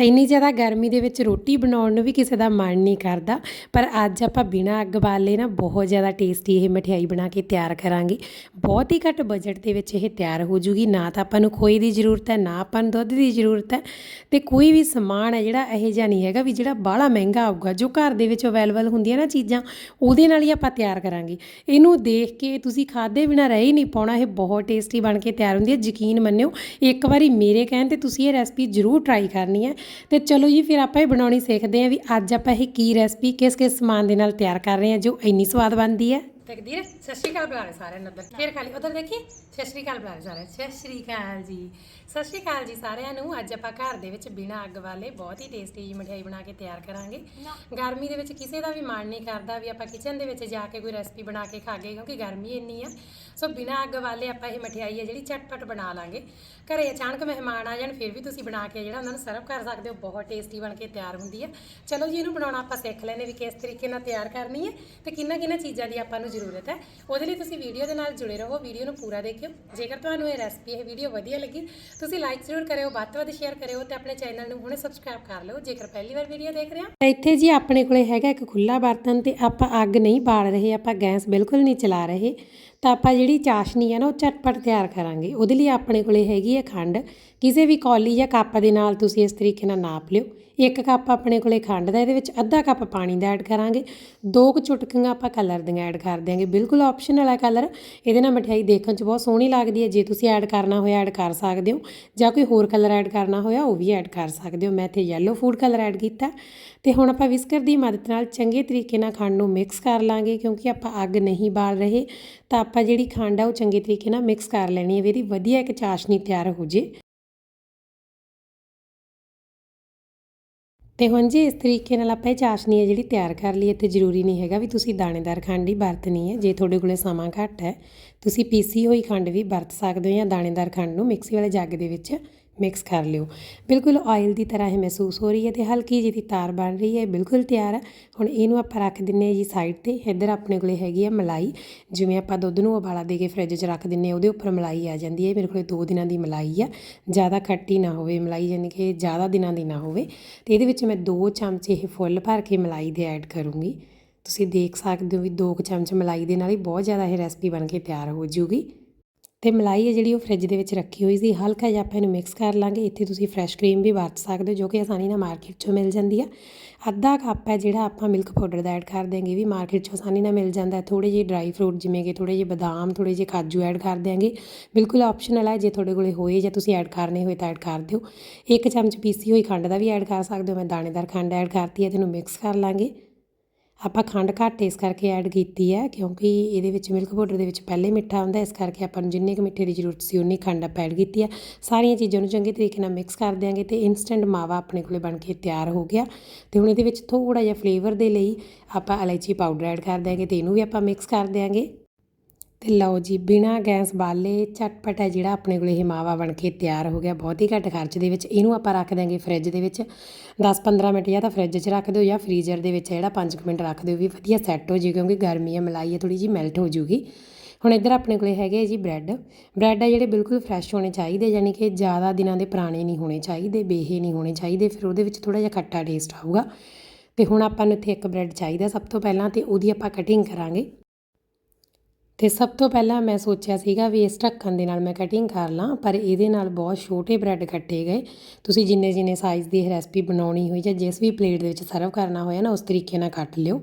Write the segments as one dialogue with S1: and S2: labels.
S1: ਇੰਨੀ ਜ਼ਿਆਦਾ ਗਰਮੀ ਦੇ ਵਿੱਚ ਰੋਟੀ ਬਣਾਉਣ ਨੂੰ ਵੀ ਕਿਸੇ ਦਾ ਮਨ ਨਹੀਂ ਕਰਦਾ, ਪਰ ਅੱਜ ਆਪਾਂ ਬਿਨਾਂ ਅੱਗ ਬਾਲੇ ਨਾ ਬਹੁਤ ਜ਼ਿਆਦਾ ਟੇਸਟੀ ਇਹ ਮਠਿਆਈ ਬਣਾ ਕੇ ਤਿਆਰ ਕਰਾਂਗੇ। ਬਹੁਤ ਹੀ ਘੱਟ ਬਜਟ ਦੇ ਵਿੱਚ ਇਹ ਤਿਆਰ ਹੋ ਜੂਗੀ, ਨਾ ਤਾਂ ਆਪਾਂ ਨੂੰ ਖੋਏ ਦੀ ਜ਼ਰੂਰਤ ਹੈ, ਨਾ ਆਪਾਂ ਨੂੰ ਦੁੱਧ ਦੀ ਜ਼ਰੂਰਤ ਹੈ, ਤੇ ਕੋਈ ਵੀ ਸਮਾਨ ਹੈ ਜਿਹੜਾ ਇਹੋ ਜਿਹਾ ਨਹੀਂ ਹੈਗਾ ਵੀ ਜਿਹੜਾ ਬਾਹਲਾ ਮਹਿੰਗਾ ਆਊਗਾ, ਜੋ ਘਰ ਦੇ ਵਿੱਚ ਅਵੇਲੇਬਲ ਹੁੰਦੀਆਂ ਨਾ ਚੀਜ਼ਾਂ, ਉਹਦੇ ਨਾਲ ਹੀ ਆਪਾਂ ਤਿਆਰ ਕਰਾਂਗੇ। ਇਹਨੂੰ ਦੇਖ ਕੇ ਤੁਸੀਂ ਖਾਦੇ ਬਿਨਾਂ ਰਹਿ ਹੀ ਨਹੀਂ ਪਾਉਣਾ, ਇਹ ਬਹੁਤ ਟੇਸਟੀ ਬਣ ਕੇ ਤਿਆਰ ਹੁੰਦੀ ਹੈ, ਯਕੀਨ ਮੰਨਿਓ, ਇੱਕ ਵਾਰੀ ਮੇਰੇ ਕਹਿਣ ਤੇ ਤੁਸੀਂ ਇਹ ਰੈਸਪੀ ਜ਼ਰੂਰ ਟਰਾਈ ਕਰਨੀ ਹੈ। ਤੇ ਚਲੋ ਜੀ, ਫਿਰ ਆਪਾਂ ਇਹ ਬਣਾਉਣੀ ਸਿੱਖਦੇ ਹਾਂ ਵੀ ਅੱਜ ਆਪਾਂ ਇਹ ਕੀ ਰੈਸਪੀ ਕਿਸ ਕਿਸ ਸਮਾਨ ਦੇ ਨਾਲ ਤਿਆਰ ਕਰ ਰਹੇ ਹਾਂ ਜੋ ਇੰਨੀ ਸਵਾਦ ਬਣਦੀ ਹੈ। ਤਕਦੀਰ ਸਤਿ ਸ਼੍ਰੀ ਅਕਾਲ ਬੁਲਾ ਰਹੇ ਸਾਰਿਆਂ ਨੂੰ ਉੱਧਰ ਫੇਰ ਖਾਲੀ ਉਧਰ ਦੇਖੀ? ਸਤਿ ਸ਼੍ਰੀ ਅਕਾਲ ਬੁਲਾ ਰਹੇ ਸਾਰਿਆਂ ਨੂੰ। ਸਤਿ ਸ਼੍ਰੀ ਅਕਾਲ ਜੀ। ਸਤਿ ਸ਼੍ਰੀ ਅਕਾਲ ਜੀ ਸਾਰਿਆਂ ਨੂੰ। ਅੱਜ ਆਪਾਂ ਘਰ ਦੇ ਵਿੱਚ ਬਿਨਾਂ ਅੱਗ ਵਾਲੇ ਬਹੁਤ ਹੀ ਟੇਸਟੀ ਜੀ ਮਠਿਆਈ ਬਣਾ ਕੇ ਤਿਆਰ ਕਰਾਂਗੇ। ਗਰਮੀ ਦੇ ਵਿੱਚ ਕਿਸੇ ਦਾ ਵੀ ਮਨ ਨਹੀਂ ਕਰਦਾ ਵੀ ਆਪਾਂ ਕਿਚਨ ਦੇ ਵਿੱਚ ਜਾ ਕੇ ਕੋਈ ਰੈਸਪੀ ਬਣਾ ਕੇ ਖਾਗੇ ਕਿਉਂਕਿ ਗਰਮੀ ਇੰਨੀ ਆ। ਸੋ ਬਿਨਾਂ ਅੱਗ ਵਾਲੇ ਆਪਾਂ ਇਹ ਮਠਿਆਈ ਹੈ ਜਿਹੜੀ ਝਟਪਟ ਬਣਾ ਲਾਂਗੇ। ਘਰੇ ਅਚਾਨਕ ਮਹਿਮਾਨ ਆ ਜਾਣ ਫਿਰ ਵੀ ਤੁਸੀਂ ਬਣਾ ਕੇ ਜਿਹੜਾ ਉਹਨਾਂ ਨੂੰ ਸਰਵ ਕਰ ਸਕਦੇ ਹੋ ਬਹੁਤ ਟੇਸਟੀ ਬਣ ਕੇ ਤਿਆਰ ਹੁੰਦੀ ਹੈ ਚਲੋ ਜੀ ਇਹਨੂੰ ਬਣਾਉਣਾ ਆਪਾਂ ਸਿੱਖ ਲੈਨੇ ਵੀ ਕਿਸ ਤਰੀਕੇ ਨਾਲ ਤਿਆਰ ਕਰਨੀ ਹੈ ਤੇ ਕਿੰਨਾ ਕਿੰਨਾ ਚੀਜ਼ਾਂ ਦੀ ਆਪਾਂ ਨੂੰ ਜ਼ਰੂਰਤ ਹੈ। ਉਹਦੇ ਲਈ ਤੁਸੀਂ ਵੀਡੀਓ ਦੇ ਨਾਲ ਜੁੜੇ ਰਹੋ, ਵੀਡੀਓ ਨੂੰ ਪੂਰਾ ਦੇਖਿਓ। ਜੇਕਰ ਤੁਹਾਨੂੰ ਇਹ ਰੈਸਪੀ, ਇਹ ਵੀਡੀਓ ਵਧੀਆ ਲੱਗੀ, ਤੁਸੀਂ ਲਾਈਕ ਜ਼ਰੂਰ ਕਰਿਓ, ਵੱਧ ਤੋਂ ਵੱਧ ਸ਼ੇਅਰ ਕਰਿਓ ਤੇ ਆਪਣੇ ਚੈਨਲ ਨੂੰ ਹੁਣੇ ਸਬਸਕ੍ਰਾਈਬ ਕਰ ਲਓ, ਜੇਕਰ ਪਹਿਲੀ ਵਾਰ ਵੀਡੀਓ ਦੇਖ ਰਹੇ ਹੋ। ਇੱਥੇ ਜੀ ਆਪਣੇ ਕੋਲੇ ਹੈਗਾ ਇੱਕ ਖੁੱਲਾ ਬਰਤਨ ਤੇ ਆਪਾਂ ਅੱਗ ਨਹੀਂ ਬਾਲ ਰਹੇ, ਆਪਾਂ ਗੈਸ ਬਿਲਕੁਲ ਨਹੀਂ ਚਲਾ ਰਹੇ। ਤਾਂ ਆਪਾਂ ਜਿਹੜੀ ਚਾਸ਼ਨੀ ਹੈ ਨਾ, ਉਹ ਝਟਪਟ ਤਿਆਰ ਕਰਾਂਗੇ। ਉਹਦੇ ਲਈ ਆਪਣੇ ਕੋਲੇ ਹੈਗੀ ਹੈ ਖੰਡ। ਕਿਸੇ ਵੀ ਕੌਲੀ ਜਾਂ ਕੱਪ ਦੇ ਨਾਲ ਤੁਸੀਂ ਇਸ ਤਰੀਕੇ ਨਾਲ ਨਾਪ ਲਿਓ। ਇੱਕ ਕੱਪ ਆਪਣੇ ਕੋਲੇ ਖੰਡ ਦਾ, ਇਹਦੇ ਵਿੱਚ ਅੱਧਾ ਕੱਪ ਪਾਣੀ ਦਾ ਐਡ ਕਰਾਂਗੇ। ਦੋ ਕੁ ਚੁਟਕੀਆਂ ਆਪਾਂ ਕਲਰ ਦੀਆਂ ਐਡ ਕਰ ਦਿਆਂਗੇ। ਬਿਲਕੁਲ ਆਪਸ਼ਨਲ ਹੈ ਕਲਰ। ਇਹਦੇ ਨਾਲ ਮਠਿਆਈ ਦੇਖਣ 'ਚ ਬਹੁਤ ਸੋਹਣੀ ਲੱਗਦੀ ਹੈ। ਜੇ ਤੁਸੀਂ ਐਡ ਕਰਨਾ ਹੋਇਆ, ਐਡ ਕਰ ਸਕਦੇ ਹੋ। ਜਾਂ ਕੋਈ ਹੋਰ ਕਲਰ ਐਡ ਕਰਨਾ ਹੋਇਆ, ਉਹ ਵੀ ਐਡ ਕਰ ਸਕਦੇ ਹੋ। ਮੈਂ ਇੱਥੇ ਯੈਲੋ ਫੂਡ ਕਲਰ ਐਡ ਕੀਤਾ। ਤੇ ਹੁਣ ਆਪਾਂ ਵਿਸਕਰ ਦੀ ਮਦਦ ਨਾਲ ਚੰਗੇ ਤਰੀਕੇ ਨਾਲ ਖੰਡ ਨੂੰ ਮਿਕਸ ਕਰ ਲਾਂਗੇ। ਕਿਉਂਕਿ ਆਪਾਂ ਅੱਗ ਨਹੀਂ ਬਾਲ ਰਹੇ, ਤਾਂ ਆਪਾਂ ਜਿਹੜੀ ਖੰਡ ਆ ਉਹ ਚੰਗੇ ਤਰੀਕੇ ਨਾਲ ਮਿਕਸ ਕਰ ਲੈਣੀ ਹੈ ਵੀ ਇਹਦੀ ਵਧੀਆ ਇੱਕ ਚਾਸ਼ਨੀ ਤਿਆਰ ਹੋ ਜੇ। ਤੇ ਹੁਣ ਜੀ ਇਸ ਤਰੀਕੇ ਨਾਲ ਆਪਾਂ ਇਹ ਚਾਸ਼ਨੀ ਹੈ ਜਿਹੜੀ ਤਿਆਰ ਕਰ ਲਈ, ਇੱਥੇ ਜ਼ਰੂਰੀ ਨਹੀਂ ਹੈਗਾ ਵੀ ਤੁਸੀਂ ਦਾਣੇਦਾਰ ਖੰਡ ਹੀ ਵਰਤਣੀ ਹੈ ਜੇ ਤੁਹਾਡੇ ਕੋਲੇ ਸਮਾਂ ਘੱਟ ਹੈ। ਤੁਸੀਂ ਪੀਸੀ ਹੋਈ ਖੰਡ ਵੀ ਵਰਤ ਸਕਦੇ ਹੋ ਜਾਂ ਦਾਣੇਦਾਰ ਖੰਡ ਨੂੰ ਮਿਕਸੀ ਵਾਲੇ ਜੱਗ ਦੇ ਵਿੱਚ ਮਿਕਸ ਕਰ ਲਿਓ। ਬਿਲਕੁਲ ਆਇਲ ਦੀ ਤਰ੍ਹਾਂ ਇਹ ਮਹਿਸੂਸ ਹੋ ਰਹੀ ਹੈ ਤੇ ਹਲਕੀ ਜਿਹੀ ਤਾਰ ਬਣ ਰਹੀ ਹੈ ਬਿਲਕੁਲ ਤਿਆਰ ਹੈ। ਹੁਣ ਇਹਨੂੰ ਆਪਾਂ ਰੱਖ ਦਿੰਨੇ ਹਾਂ ਜੀ ਸਾਈਡ ਤੇ, ਇੱਧਰ ਆਪਣੇ ਕੋਲੇ ਹੈਗੀ ਹੈ ਮਲਾਈ। ਜਿਵੇਂ ਆਪਾਂ ਦੁੱਧ ਨੂੰ ਉਬਾਲਾ ਦੇ ਕੇ ਫ੍ਰਿਜ 'ਚ ਰੱਖ ਦਿੰਨੇ ਹਾਂ, ਉਹਦੇ ਉੱਪਰ ਮਲਾਈ ਆ ਜਾਂਦੀ ਹੈ। ਮੇਰੇ ਕੋਲੇ 2 ਦਿਨਾਂ ਦੀ ਮਲਾਈ ਆ, ਜ਼ਿਆਦਾ ਖੱਟੀ ਨਾ ਹੋਵੇ ਮਲਾਈ, ਯਾਨੀ ਕਿ ਜ਼ਿਆਦਾ ਦਿਨਾਂ ਦੀ ਨਾ ਹੋਵੇ। ਤੇ ਇਹਦੇ ਵਿੱਚ ਮੈਂ 2 ਚਮਚੇ ਇਹ ਫੁੱਲ ਭਰ ਕੇ ਮਲਾਈ ਦੇ ਐਡ ਕਰੂੰਗੀ। ਤੁਸੀਂ ਦੇਖ ਸਕਦੇ ਹੋ ਵੀ 2 ਚਮਚ ਮਲਾਈ ਦੇ ਨਾਲ ਹੀ ਬਹੁਤ ਜ਼ਿਆਦਾ ਇਹ ਰੈਸਪੀ ਬਣ ਕੇ ਤਿਆਰ ਹੋ ਜੂਗੀ। ਤੇ ਮਲਾਈ ਹੈ ਜਿਹੜੀ ਉਹ ਫ੍ਰਿਜ ਦੇ ਵਿੱਚ ਰੱਖੀ ਹੋਈ ਸੀ। ਹਲਕਾ ਜਿਹਾ ਆਪਾਂ ਇਹਨੂੰ ਮਿਕਸ ਕਰ ਲਾਂਗੇ। ਇੱਥੇ ਤੁਸੀਂ ਫਰੈਸ਼ ਕਰੀਮ ਵੀ ਵਰਤ ਸਕਦੇ ਹੋ, ਜੋ ਕਿ ਆਸਾਨੀ ਨਾਲ ਮਾਰਕੀਟ 'ਚੋਂ ਮਿਲ ਜਾਂਦੀ ਆ। ਅੱਧਾ ਕੱਪ ਹੈ ਜਿਹੜਾ ਆਪਾਂ ਮਿਲਕ ਪਾਊਡਰ ਦਾ ਐਡ ਕਰ ਦਿਆਂਗੇ ਵੀ ਮਾਰਕੀਟ 'ਚੋਂ ਆਸਾਨੀ ਨਾਲ ਮਿਲ ਜਾਂਦਾ ਹੈ। ਥੋੜੇ ਜਿਹੇ ਡਰਾਈ ਫਰੂਟ ਜਿਵੇਂ ਕਿ ਥੋੜੇ ਜਿਹੇ ਬਦਾਮ ਥੋੜੇ ਜਿਹੇ ਕਾਜੂ ਐਡ ਕਰ ਦਿਆਂਗੇ। ਬਿਲਕੁਲ ਆਪਸ਼ਨਲ ਹੈ, ਜੇ ਤੁਹਾਡੇ ਕੋਲੇ ਹੋਏ ਜਾਂ ਤੁਸੀਂ ਐਡ ਕਰਨੇ ਹੋਏ ਤਾਂ ਐਡ ਕਰ ਦਿਓ। ਇੱਕ ਚਮਚ ਪੀਸੀ ਹੋਈ ਖੰਡ ਦਾ ਵੀ ਐਡ ਕਰ ਸਕਦੇ ਹੋ। ਮੈਂ ਦਾਣੇਦਾਰ ਖੰਡ ਐਡ ਕਰਤੀ ਹੈ ਤੇ ਇਹਨੂੰ ਮਿਕਸ ਕਰ ਲਾਂਗੇ। ਆਪਾਂ ਖੰਡ ਘੱਟ ਇਸ ਕਰਕੇ ਐਡ ਕੀਤੀ ਹੈ ਕਿਉਂਕਿ ਇਹਦੇ ਵਿੱਚ ਮਿਲਕ ਪਾਊਡਰ ਦੇ ਵਿੱਚ ਪਹਿਲੇ ਮਿੱਠਾ ਹੁੰਦਾ, ਇਸ ਕਰਕੇ ਆਪਾਂ ਨੂੰ ਜਿੰਨੇ ਕੁ ਮਿੱਠੇ ਦੀ ਜ਼ਰੂਰਤ ਸੀ ਉਨੀ ਖੰਡ ਆਪਾਂ ਐਡ ਕੀਤੀ ਹੈ। ਸਾਰੀਆਂ ਚੀਜ਼ਾਂ ਨੂੰ ਚੰਗੇ ਤਰੀਕੇ ਨਾਲ ਮਿਕਸ ਕਰ ਦਿਆਂਗੇ ਤੇ ਇਨਸਟੈਂਟ ਮਾਵਾ ਆਪਣੇ ਕੋਲੇ ਬਣ ਕੇ ਤਿਆਰ ਹੋ ਗਿਆ। ਤੇ ਹੁਣ ਇਹਦੇ ਵਿੱਚ ਥੋੜਾ ਜਿਹਾ ਫਲੇਵਰ ਦੇ ਲਈ ਆਪਾਂ ਇਲਾਇਚੀ ਪਾਊਡਰ ਐਡ ਕਰ ਦਿਆਂਗੇ ਤੇ ਇਹਨੂੰ ਵੀ ਆਪਾਂ ਮਿਕਸ ਕਰ ਦਿਆਂਗੇ। ਤੇ ਲਓ ਜੀ, ਬਿਨਾ ਗੈਸ ਬਾਲੇ ਝਟਪਟ ਹੈ ਜਿਹੜਾ ਆਪਣੇ ਕੋਲ ਇਹ ਮਾਵਾ ਬਣ ਕੇ ਤਿਆਰ ਹੋ ਗਿਆ। ਬਹੁਤ ਹੀ ਘੱਟ ਖਰਚ ਦੇ ਵਿੱਚ ਇਹਨੂੰ ਆਪਾਂ ਰੱਖ ਦਾਂਗੇ ਫ੍ਰਿਜ ਦੇ ਵਿੱਚ। 10-15 ਮਿੰਟ ਜਾਂ ਤਾਂ ਫ੍ਰਿਜ 'ਚ ਰੱਖ ਦਿਓ ਜਾਂ ਫ੍ਰੀਜ਼ਰ ਦੇ ਵਿੱਚ ਜਿਹੜਾ 5 ਮਿੰਟ ਰੱਖ ਦਿਓ ਵੀ ਵਧੀਆ ਸੈੱਟ ਹੋ ਜੇ ਕਿਉਂਕਿ ਗਰਮੀ ਹੈ, ਮਲਾਈ ਹੈ ਥੋੜੀ ਜੀ ਮੈਲਟ ਹੋ ਜੂਗੀ। ਹੁਣ ਇੱਧਰ ਆਪਣੇ ਕੋਲੇ ਹੈਗੇ ਆ ਜੀ ਬ੍ਰੈਡ। ਬ੍ਰੈਡ ਆ ਜਿਹੜੇ ਬਿਲਕੁਲ ਫਰੈਸ਼ ਹੋਣੇ ਚਾਹੀਦੇ, ਯਾਨੀ ਕਿ ਜ਼ਿਆਦਾ ਦਿਨਾਂ ਦੇ ਪੁਰਾਣੇ ਨਹੀਂ ਹੋਣੇ ਚਾਹੀਦੇ, ਬੇਹੇ ਨਹੀਂ ਹੋਣੇ ਚਾਹੀਦੇ, ਫਿਰ ਉਹਦੇ ਵਿੱਚ ਥੋੜਾ ਜਿਹਾ ਖੱਟਾ ਟੇਸਟ ਆਊਗਾ। ਤੇ ਹੁਣ ਆਪਾਂ ਨੂੰ ਇੱਥੇ ਇੱਕ ਬ੍ਰੈਡ ਚਾਹੀਦਾ ਸਭ ਤੋਂ ਪਹਿਲਾਂ ਤੇ ਉਹਦੀ ਆਪਾਂ ਕਟਿੰਗ ਕਰਾਂਗੇ। ਤੇ ਸਭ ਤੋਂ ਪਹਿਲਾਂ ਮੈਂ ਸੋਚਿਆ ਸੀਗਾ ਵੀ ਇਸ ਢੱਕਣ ਦੇ ਨਾਲ ਮੈਂ ਕਟਿੰਗ ਕਰ ਲਾਂ, ਪਰ ਇਹਦੇ ਨਾਲ ਬਹੁਤ ਛੋਟੇ ਬ੍ਰੈਡ ਕੱਟੇ ਗਏ। ਤੁਸੀਂ ਜਿੰਨੇ ਜਿੰਨੇ ਸਾਈਜ਼ ਦੀ ਰੈਸਪੀ ਬਣਾਉਣੀ ਹੋਈ ਜਾਂ ਜਿਸ ਵੀ ਪਲੇਟ ਦੇ ਵਿੱਚ ਸਰਵ ਕਰਨਾ ਹੋਇਆ ਨਾ, ਉਸ ਤਰੀਕੇ ਨਾਲ ਕੱਟ ਲਿਓ।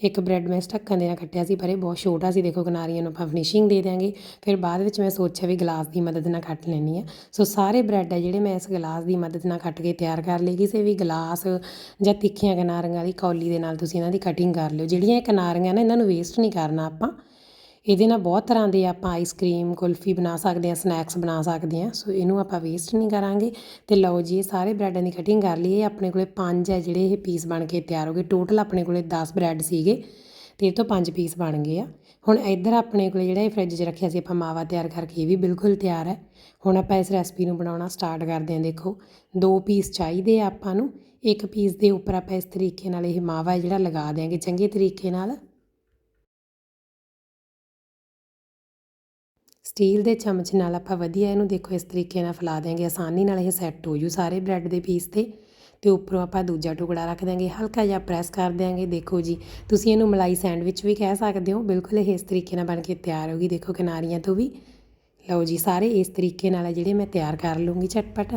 S1: ਇੱਕ ਬ੍ਰੈਡ ਮੈਂ ਇਸ ਢੱਕਣ ਦੇ ਨਾਲ ਕੱਟਿਆ ਸੀ, ਪਰ ਇਹ ਬਹੁਤ ਛੋਟਾ ਸੀ। ਦੇਖੋ, ਕਿਨਾਰੀਆਂ ਨੂੰ ਆਪਾਂ ਫਿਨਿਸ਼ਿੰਗ ਦੇ ਦਿਆਂਗੇ। ਫਿਰ ਬਾਅਦ ਵਿੱਚ ਮੈਂ ਸੋਚਿਆ ਵੀ ਗਲਾਸ ਦੀ ਮਦਦ ਨਾਲ ਕੱਟ ਲੈਣੀ ਆ ਸੋ ਸਾਰੇ ਬ੍ਰੈਡ ਹੈ ਜਿਹੜੇ ਮੈਂ ਇਸ ਗਲਾਸ ਦੀ ਮਦਦ ਨਾਲ ਕੱਟ ਕੇ ਤਿਆਰ ਕਰ ਲਈ ਕਿਸੇ ਵੀ ਗਲਾਸ ਜਾਂ ਤਿੱਖੀਆਂ ਕਿਨਾਰੀਆਂ ਵਾਲੀ ਕੌਲੀ ਦੇ ਨਾਲ ਤੁਸੀਂ ਇਹਨਾਂ ਦੀ ਕਟਿੰਗ ਕਰ ਲਿਓ। ਜਿਹੜੀਆਂ ਇਹ ਕਿਨਾਰੀਆਂ ਨੇ, ਇਹਨਾਂ ਨੂੰ ਵੇਸਟ ਨਹੀਂ ਕਰਨਾ ਆਪਾਂ। ਇਹਦੇ ਨਾਲ ਬਹੁਤ ਤਰ੍ਹਾਂ ਦੇ ਆਪਾਂ ਆਈਸਕ੍ਰੀਮ ਕੁਲਫੀ ਬਣਾ ਸਕਦੇ ਹਾਂ ਸਨੈਕਸ ਬਣਾ ਸਕਦੇ ਹਾਂ। ਸੋ ਇਹਨੂੰ ਆਪਾਂ ਵੇਸਟ ਨਹੀਂ ਕਰਾਂਗੇ। ਤੇ ਲਓ ਜੀ, ਇਹ ਸਾਰੇ ਬ੍ਰੈਡਾਂ ਦੀ ਕਟਿੰਗ ਕਰ ਲਈ। ਇਹ ਆਪਣੇ ਕੋਲੇ ਪੰਜ ਹੈ ਜਿਹੜੇ ਇਹ ਪੀਸ ਬਣ ਕੇ ਤਿਆਰ ਹੋ ਗਏ। ਟੋਟਲ ਆਪਣੇ ਕੋਲੇ 10 ਬ੍ਰੈਡ ਸੀਗੇ। ਤੇ ਇਹ ਤੋਂ ਪੰਜ ਪੀਸ ਬਣ ਗਏ ਆ। ਹੁਣ ਇੱਧਰ ਆਪਣੇ ਕੋਲੇ ਜਿਹੜਾ ਇਹ ਫ੍ਰਿਜ 'ਚ ਰੱਖਿਆ ਸੀ, ਆਪਾਂ ਮਾਵਾ ਤਿਆਰ ਕਰਕੇ ਇਹ ਵੀ ਬਿਲਕੁਲ ਤਿਆਰ ਹੈ। ਹੁਣ ਆਪਾਂ ਇਸ ਰੈਸਪੀ ਨੂੰ ਬਣਾਉਣਾ ਸਟਾਰਟ ਕਰਦੇ ਹਾਂ, ਦੇਖੋ। ਦੋ ਪੀਸ ਚਾਹੀਦੇ ਆ ਆਪਾਂ ਨੂੰ। ਇੱਕ ਪੀਸ ਦੇ ਉੱਪਰ ਆਪਾਂ ਇਸ ਤਰੀਕੇ ਨਾਲ ਇਹ ਮਾਵਾ ਜਿਹੜਾ ਲਗਾ ਦਿਆਂਗੇ। ਚੰਗੇ ਤਰੀਕੇ ਨਾਲ। ਸਟੀਲ ਦੇ ਚਮਚ ਨਾਲ ਆਪਾਂ ਵਧੀਆ ਇਹਨੂੰ ਦੇਖੋ ਇਸ ਤਰੀਕੇ ਨਾਲ ਫੈਲਾ ਦੇਂਗੇ ਆਸਾਨੀ ਨਾਲ ਇਹ ਸੈੱਟ ਹੋ ਜੂ ਸਾਰੇ ਬ੍ਰੈਡ ਦੇ ਪੀਸ ਤੇ। ਤੇ ਉੱਪਰੋਂ ਆਪਾਂ ਦੂਜਾ ਟੁਕੜਾ ਰੱਖ ਦਿਆਂਗੇ, ਹਲਕਾ ਜਿਹਾ ਪ੍ਰੈਸ ਕਰ ਦਿਆਂਗੇ, ਦੇਖੋ ਜੀ, ਤੁਸੀਂ ਇਹਨੂੰ ਮਲਾਈ ਸੈਂਡਵਿਚ ਵੀ ਕਹਿ ਸਕਦੇ ਹੋ, ਬਿਲਕੁਲ ਇਹ ਇਸ ਤਰੀਕੇ ਨਾਲ ਬਣ ਕੇ ਤਿਆਰ ਹੋਗੀ ਦੇਖੋ ਕਿਨਾਰੀਆਂ ਤੋਂ ਵੀ। ਲਓ ਜੀ, ਸਾਰੇ ਇਸ ਤਰੀਕੇ ਨਾਲ ਹੈ ਜਿਹੜੇ ਮੈਂ ਤਿਆਰ ਕਰ ਲੂੰਗੀ ਝਟਪਟ।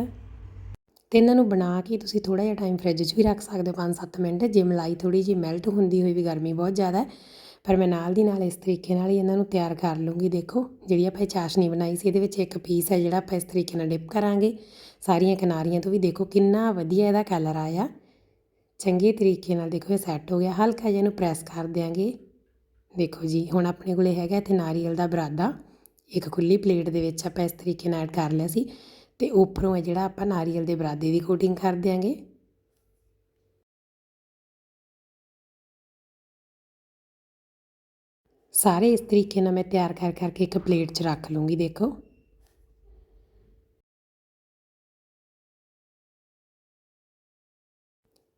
S1: ਤੇ ਇਹਨਾਂ ਨੂੰ ਬਣਾ ਕੇ ਤੁਸੀਂ ਥੋੜਾ ਜਿਹਾ ਟਾਈਮ ਫ੍ਰਿਜ 'ਚ ਵੀ ਰੱਖ ਸਕਦੇ ਹੋ 5-7 ਮਿੰਟ, ਜੇ ਮਲਾਈ ਥੋੜੀ ਜਿਹੀ ਮੈਲਟ ਹੁੰਦੀ ਹੋਈ ਵੀ ਗਰਮੀ ਬਹੁਤ ਜ਼ਿਆਦਾ ਹੈ ਪਰ ਮੈਂ ਨਾਲ ਦੀ ਨਾਲ ਇਸ ਤਰੀਕੇ ਨਾਲ ਹੀ ਇਹਨਾਂ ਨੂੰ ਤਿਆਰ ਕਰ ਲੂੰਗੀ। ਦੇਖੋ, ਜਿਹੜੀ ਆਪਾਂ ਇਹ ਚਾਸ਼ਨੀ ਬਣਾਈ ਸੀ, ਇਹਦੇ ਵਿੱਚ ਇੱਕ ਪੀਸ ਹੈ ਜਿਹੜਾ ਆਪਾਂ ਇਸ ਤਰੀਕੇ ਨਾਲ ਡਿਪ ਕਰਾਂਗੇ। ਸਾਰੀਆਂ ਕਿਨਾਰੀਆਂ ਤੋਂ ਵੀ ਦੇਖੋ ਕਿੰਨਾ ਵਧੀਆ ਇਹਦਾ ਕਲਰ ਆਇਆ। ਚੰਗੇ ਤਰੀਕੇ ਨਾਲ ਦੇਖੋ ਇਹ ਸੈੱਟ ਹੋ ਗਿਆ। ਹਲਕਾ ਜਿਹਾ ਇਹਨੂੰ ਪ੍ਰੈਸ ਕਰ ਦਿਆਂਗੇ। ਦੇਖੋ ਜੀ, ਹੁਣ ਆਪਣੇ ਕੋਲੇ ਹੈਗਾ ਇੱਥੇ ਨਾਰੀਅਲ ਦਾ ਬਰਾਦਾ। ਇੱਕ ਖੁੱਲੀ ਪਲੇਟ ਦੇ ਵਿੱਚ ਆਪਾਂ ਇਸ ਤਰੀਕੇ ਨਾਲ ਐਡ ਕਰ ਲਿਆ ਸੀ। ਤੇ ਉੱਪਰੋਂ ਹੈ ਜਿਹੜਾ ਆਪਾਂ ਨਾਰੀਅਲ ਦੇ ਬਰਾਦੇ ਦੀ ਕੋਟਿੰਗ ਕਰ ਦਿਆਂਗੇ। ਸਾਰੇ ਇਸ ਤਰੀਕੇ ਨਾਲ ਮੈਂ ਤਿਆਰ ਕਰ ਕਰਕੇ ਇੱਕ ਪਲੇਟ 'ਚ ਰੱਖ ਲੂੰਗੀ, ਦੇਖੋ।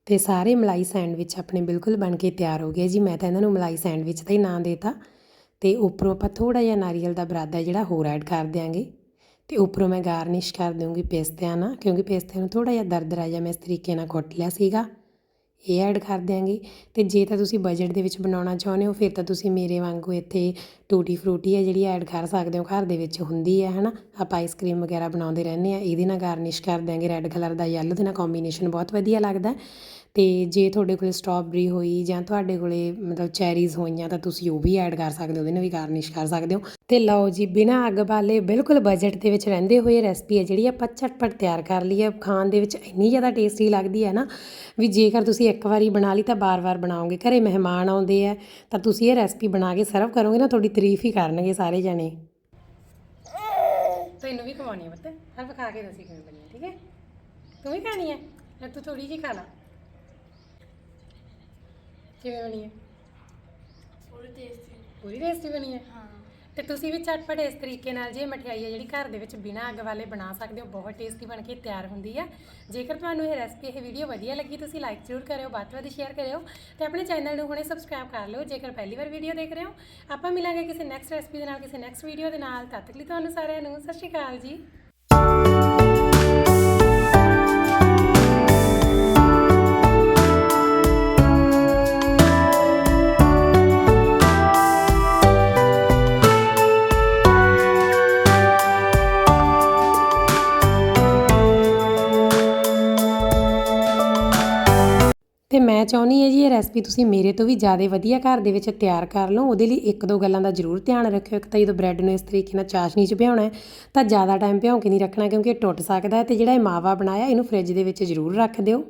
S1: ਤੇ ਸਾਰੇ ਮਲਾਈ ਸੈਂਡਵਿਚ ਆਪਣੇ ਬਿਲਕੁਲ ਬਣ ਕੇ ਤਿਆਰ ਹੋ ਗਏ ਜੀ। ਮੈਂ ਤਾਂ ਇਹਨਾਂ ਨੂੰ ਮਲਾਈ ਸੈਂਡਵਿਚ ਦਾ ਹੀ ਨਾਂ ਦੇਤਾ। ਤੇ ਉੱਪਰੋਂ ਆਪਾਂ ਥੋੜਾ ਜਿਹਾ ਨਾਰੀਅਲ ਦਾ ਬਰਾਦਾ ਜਿਹੜਾ ਹੋਰ ਐਡ ਕਰ ਦਿਆਂਗੇ। ਤੇ ਉੱਪਰੋਂ ਮੈਂ ਗਾਰਨਿਸ਼ ਕਰ ਦੂੰਗੀ ਪੇਸਤਿਆਂ ਨਾਲ, ਕਿਉਂਕਿ ਪੇਸਤਿਆਂ ਨੂੰ ਥੋੜਾ ਜਿਹਾ ਦਰਦਰਾ ਜਿਹਾ ਮੈਂ ਇਸ ਤਰੀਕੇ ਨਾਲ ਕੁੱਟ ਲਿਆ ਸੀਗਾ। ਇਹ ਐਡ ਕਰ ਦਿਆਂਗੇ। ਤੇ ਜੇ ਤਾਂ ਤੁਸੀਂ ਬਜਟ ਦੇ ਵਿੱਚ ਬਣਾਉਣਾ ਚਾਹੁੰਦੇ ਹੋ, ਫਿਰ ਤਾਂ ਤੁਸੀਂ ਮੇਰੇ ਵਾਂਗੂ ਇੱਥੇ ਟੂਟੀ ਫਰੂਟੀ ਹੈ ਜਿਹੜੀ ਐਡ ਕਰ ਸਕਦੇ ਹੋ। ਘਰ ਦੇ ਵਿੱਚ ਹੁੰਦੀ ਹੈ ਹਨਾ? ਆਪਾਂ ਆਈਸਕ੍ਰੀਮ ਵਗੈਰਾ ਬਣਾਉਂਦੇ ਰਹਿੰਦੇ ਆ। ਇਹਦੇ ਨਾਲ ਗਾਰਨਿਸ਼ ਕਰ ਦਿਆਂਗੇ। ਰੈੱਡ ਕਲਰ ਦਾ ਯੈਲੋ ਦੇ ਨਾਲ ਕੰਬੀਨੇਸ਼ਨ ਬਹੁਤ ਵਧੀਆ ਲੱਗਦਾ। ਤੇ ਜੇ ਤੁਹਾਡੇ ਕੋਲ ਸਟ੍ਰਾਬੇਰੀ ਹੋਈ ਜਾਂ ਤੁਹਾਡੇ ਕੋਲੇ ਮਤਲਬ ਚੈਰੀਜ਼ ਹੋਈਆਂ, ਤਾਂ ਤੁਸੀਂ ਉਹ ਵੀ ਐਡ ਕਰ ਸਕਦੇ ਹੋ। ਉਹਦੇ ਨਾਲ ਵੀ ਗਾਰਨਿਸ਼ ਕਰ ਸਕਦੇ ਹੋ। ਤੇ ਲਓ ਜੀ, ਬਿਨਾਂ ਅੱਗ ਬਾਲੇ ਬਿਲਕੁਲ ਬਜਟ ਦੇ ਵਿੱਚ ਰਹਿੰਦੇ ਹੋਏ ਰੈਸਪੀ ਹੈ ਜਿਹੜੀ ਆਪਾਂ ਝਟਪਟ ਤਿਆਰ ਕਰ ਲਈ ਹੈ ਖਾਣ ਦੇ ਵਿੱਚ ਇੰਨੀ ਜ਼ਿਆਦਾ ਟੇਸਟੀ ਲੱਗਦੀ ਹੈ ਨਾ ਵੀ ਜੇਕਰ ਤੁਸੀਂ ਇੱਕ ਵਾਰੀ ਬਣਾ ਲਈ ਤਾਂ ਬਾਰ-ਬਾਰ ਬਣਾਓਗੇ। ਘਰੇ ਮਹਿਮਾਨ ਆਉਂਦੇ ਆ ਤਾਂ ਤੁਸੀਂ ਇਹ ਰੈਸਪੀ ਬਣਾ ਕੇ ਸਰਵ ਕਰੋਗੇ ਨਾ ਤੁਹਾਡੀ ਤਾਰੀਫ ਹੀ ਕਰਨਗੇ ਸਾਰੇ ਜਣੇ। ਤੈਨੂੰ ਵੀ ਖਵਾਉਣੀ ਹੈ ਬੱਤੇ ਹਰ ਖਾ ਕੇ ਦੱਸੀ ਕਿਵੇਂ ਬਣੀ ਠੀਕ ਹੈ? ਤੂੰ ਵੀ ਖਾਣੀ ਹੈ ਲੈ ਤੂੰ ਥੋੜੀ ਜਿਹੀ ਖਾ ਲਾ। ਕਿਵੇਂ ਬਣੀ ਹੈ ਪੂਰੀ ਟੇਸਟੀ ਬਣੀ ਹੈ
S2: ਹਾਂ।
S1: ਤੇ ਤੁਸੀਂ ਵੀ ਝਟਪਟ ਇਸ ਤਰੀਕੇ ਨਾਲ ਜੇ ਮਠਿਆਈ ਹੈ ਜਿਹੜੀ ਘਰ ਦੇ ਵਿੱਚ ਬਿਨਾਂ ਅੱਗ ਵਾਲੇ ਬਣਾ ਸਕਦੇ ਹੋ, ਬਹੁਤ ਟੇਸਟੀ ਬਣ ਕੇ ਤਿਆਰ ਹੁੰਦੀ ਹੈ ਜੇਕਰ ਤੁਹਾਨੂੰ ਇਹ ਰੈਸਪੀ ਇਹ ਵੀਡੀਓ ਵਧੀਆ ਲੱਗੀ, ਤੁਸੀਂ ਲਾਈਕ ਜ਼ਰੂਰ ਕਰਿਓ, ਵੱਧ ਤੋਂ ਵੱਧ ਸ਼ੇਅਰ ਕਰਿਓ ਤੇ ਆਪਣੇ ਚੈਨਲ ਨੂੰ ਹੁਣੇ ਸਬਸਕ੍ਰਾਈਬ ਕਰ ਲਿਓ, ਜੇਕਰ ਪਹਿਲੀ ਵਾਰ ਵੀਡੀਓ ਦੇਖ ਰਹੇ ਹੋ। ਆਪਾਂ ਮਿਲਾਂਗੇ ਕਿਸੇ ਨੈਕਸਟ ਰੈਸਪੀ ਦੇ ਨਾਲ, ਕਿਸੇ ਨੈਕਸਟ ਵੀਡੀਓ ਦੇ ਨਾਲ। ਤਦ ਤੱਕ ਲਈ ਤੁਹਾਨੂੰ ਸਾਰਿਆਂ ਨੂੰ ਸਤਿ ਸ਼੍ਰੀ ਅਕਾਲ ਜੀ। ਚਾਹੁੰਦੀ ਹਾਂ ਜੀ ਇਹ ਰੈਸਪੀ ਤੁਸੀਂ ਮੇਰੇ ਤੋਂ ਵੀ ਜ਼ਿਆਦਾ ਵਧੀਆ ਘਰ ਦੇ ਵਿੱਚ ਤਿਆਰ ਕਰ ਲਓ। ਉਹਦੇ ਲਈ ਇੱਕ ਦੋ ਗੱਲਾਂ ਦਾ ਜ਼ਰੂਰ ਧਿਆਨ ਰੱਖਿਓ। ਇੱਕ ਤਾਂ ਜਦੋਂ ਬ੍ਰੈਡ ਨੂੰ ਇਸ ਤਰੀਕੇ ਨਾਲ ਚਾਸ਼ਨੀ 'ਚ ਭਿਉਣਾ ਤਾਂ ਜ਼ਿਆਦਾ ਟਾਈਮ ਭਿਉਂ ਕੇ ਨਹੀਂ ਰੱਖਣਾ ਕਿਉਂਕਿ ਇਹ ਟੁੱਟ ਸਕਦਾ ਹੈ ਤੇ ਜਿਹੜਾ ਇਹ ਮਾਵਾ ਬਣਾਇਆ, ਇਹਨੂੰ ਫ੍ਰਿਜ ਦੇ ਵਿੱਚ ਜ਼ਰੂਰ ਰੱਖ ਦਿਓ।